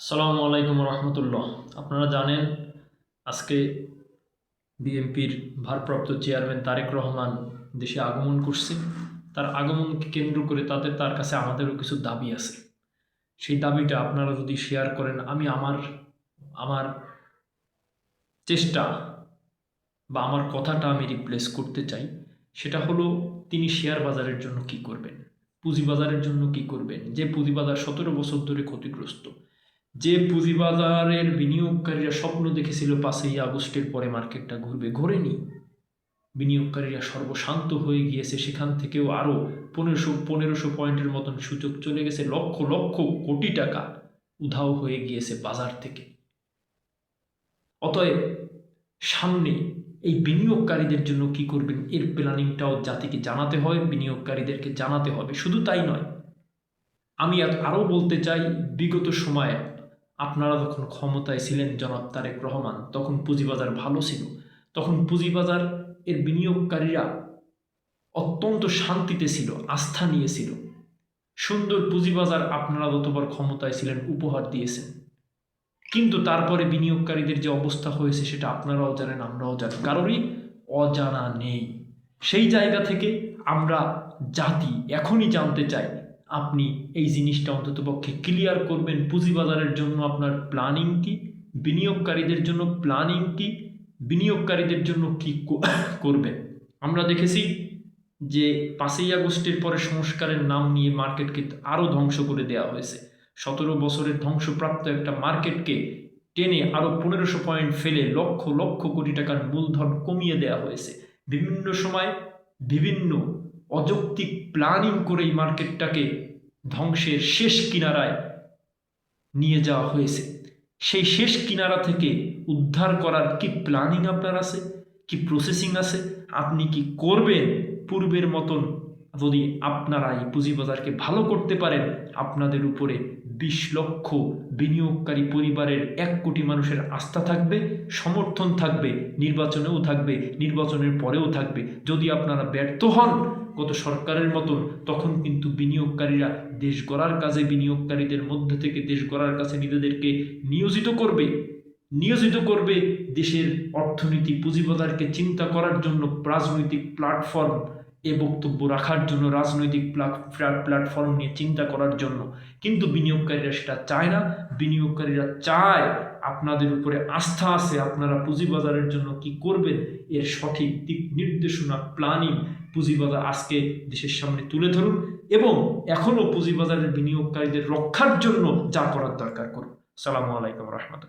আসসালামু আলাইকুম রহমতুল্লাহ। আপনারা জানেন, আজকে বিএনপির ভারপ্রাপ্ত চেয়ারম্যান তারেক রহমান দেশে আগমন করছে। তার আগমনকে কেন্দ্র করে তাদের, তার কাছে আমাদেরও কিছু দাবি আছে। সেই দাবিটা আপনারা যদি শেয়ার করেন, আমি আমার আমার চেষ্টা বা আমার কথাটা আমি রিপ্লেস করতে চাই। সেটা হলো, তিনি শেয়ার বাজারের জন্য কি করবেন? পুঁজিবাজারের জন্য কি করবেন? যে পুঁজিবাজার সতেরো বছর ধরে ক্ষতিগ্রস্ত। যে পুঁজিবাজারের বিনিয়োগকারীরা স্বপ্ন দেখেছিল পাঁচই আগস্টের পরে মার্কেটটা ঘুরবে ঘোরেনি বিনিয়োগকারীরা সর্বশান্ত হয়ে গিয়েছে, সেখান থেকেও আরও পনেরোশো পনেরোশো পয়েন্টের মতন সূচক চলে গেছে, লক্ষ লক্ষ কোটি টাকা উধাও হয়ে গিয়েছে বাজার থেকে। অতএব সামনে এই বিনিয়োগকারীদের জন্য কি করবেন, এর প্ল্যানিংটাও জাতিকে জানাতে হয়, বিনিয়োগকারীদেরকে জানাতে হবে। শুধু তাই নয়, আমি আরও বলতে চাই, বিগত সময়ে আপনারা যখন ক্ষমতায় ছিলেন জনাব তারেক রহমান, তখন পুঁজিবাজার ভালো ছিল। তখন পুঁজিবাজার এর বিনিয়োগকারীরা অত্যন্ত শান্তিতে ছিল, আস্থা নিয়েছিল সুন্দর পুঁজিবাজার আপনারা যতবার ক্ষমতায় ছিলেন উপহার দিয়েছেন। কিন্তু তারপরে বিনিয়োগকারীদের যে অবস্থা হয়েছে, সেটা আপনারাও জানেন, আমরাও জানি। কারোরই অজানা নেই। সেই জায়গা থেকে আমরা জাতি এখনই জানতে চাই আপনি এই জিনিসটা অন্তত পক্ষে ক্লিয়ার করবেন। পুঁজিবাজারের জন্য আপনার প্ল্যানিং কি? বিনিয়োগকারীদের জন্য প্ল্যানিং কি? বিনিয়োগকারীদের জন্য কি করবেন? আমরা দেখেছি যে পাঁচই আগস্টের পরে সংস্কারের নাম নিয়ে মার্কেটকে আরও ধ্বংস করে দেওয়া হয়েছে। সতেরো বছরের ধ্বংসপ্রাপ্ত একটা মার্কেটকে টেনে আরও পনেরোশো পয়েন্ট ফেলে লক্ষ লক্ষ কোটি টাকার মূলধন কমিয়ে দেওয়া হয়েছে। বিভিন্ন সময় বিভিন্ন অযৌক্তিক প্ল্যানিং করে এই মার্কেটটাকে ধ্বংসের শেষ কিনারায় নিয়ে যাওয়া হয়েছে। সেই শেষ কিনারা থেকে উদ্ধার করার কি প্ল্যানিং আপনার আছে? কি প্রসেসিং আছে? আপনি কি করবেন? পূর্বের মতন যদি আপনারা এই পুঁজিবাজারকে ভালো করতে পারেন, আপনাদের উপরে বিশ লক্ষ বিনিয়োগকারী পরিবারের এক কোটি মানুষের আস্থা থাকবে, সমর্থন থাকবে, নির্বাচনেও থাকবে, নির্বাচনের পরেও থাকবে। যদি আপনারা ব্যর্থ হন গত সরকারের মতন, তখন কিন্তু বিনিয়োগকারীরা দেশ গড়ার কাজে, বিনিয়োগকারীদের মধ্যে থেকে দেশ গড়ার কাছে নিজেদেরকে নিয়োজিত করবে। নিয়োজিত করবে দেশের অর্থনীতি, পুঁজিবাজারকে চিন্তা করার জন্য রাজনৈতিক প্ল্যাটফর্ম এ বক্তব্য রাখার জন্য রাজনৈতিক প্ল্যাটফর্ম নিয়ে চিন্তা করার জন্য। কিন্তু বিনিয়োগকারীরা সেটা চায় না। বিনিয়োগকারীরা চায় আপনাদের উপরে আস্থা আছে, আপনারা পুঁজিবাজারের জন্য কি করবেন? এর সঠিক দিক নির্দেশনা প্ল্যানিং পুঁজিবাজার আজকে দেশের সামনে তুলে ধরুন এবং এখনও পুঁজিবাজারের বিনিয়োগকারীদের রক্ষার জন্য যা করার দরকার করুন। সালামু আলাইকুম রহমতুল্লাহ।